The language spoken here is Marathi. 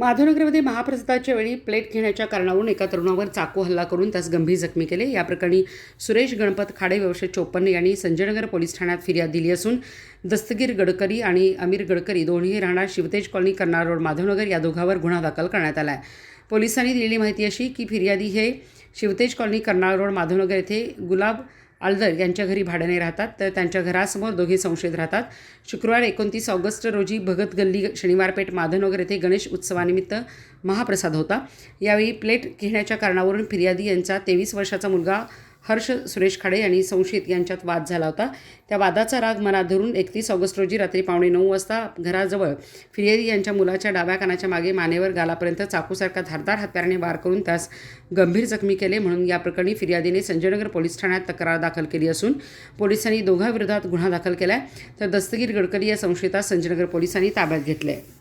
माधवनगरमध्ये महाप्रसादाच्या वेळी प्लेट घेण्याच्या कारणावरून एका तरुणावर चाकू हल्ला करून त्यास गंभीर जखमी केले. या प्रकरणी सुरेश गणपत खाडे व्यवसाय चोपन्न यांनी संजयनगर पोलीस ठाण्यात फिर्याद दिली असून दस्तगीर गडकरी आणि अमीर गडकरी दोन्ही राहणार शिवतेज कॉलनी कर्नाळ रोड माधवनगर या दोघांवर गुन्हा दाखल करण्यात आला आहे पोलिसांनी दिलेली माहिती अशी की फिर्यादी हे शिवतेज कॉलनी कर्नाळ रोड माधवनगर येथे गुलाब आलदर यांच्या घरी भाड्याने राहतात तर त्यांच्या घरासमोर दोघे संशयित राहतात. शुक्रवार एकोणतीस ऑगस्ट रोजी भगत गल्ली शनिवारपेठ माधनगर येथे गणेश उत्सवानिमित्त महाप्रसाद होता. यावेळी प्लेट घेण्याच्या कारणावरून फिर्यादी यांचा तेवीस वर्षाचा मुलगा हर्ष सुरेश खाडे आणि संशयित यांच्यात वाद झाला होता. त्या वादाचा राग मनात धरून एकतीस ऑगस्ट रोजी रात्री पावणे नऊ वाजता घराजवळ फिर्यादी यांच्या मुलाच्या डाव्या कानाच्या मागे मानेवर गालापर्यंत चाकूसारखा धारदार हत्याराने वार करून त्यास गंभीर जखमी केले म्हणून या प्रकरणी फिर्यादीने संजयनगर पोलीस ठाण्यात तक्रार दाखल केली असून पोलिसांनी दोघांविरोधात गुन्हा दाखल केला आहे तर दस्तगीर गडकरी या संशयितास संजयनगर पोलिसांनी ताब्यात घेतले आहे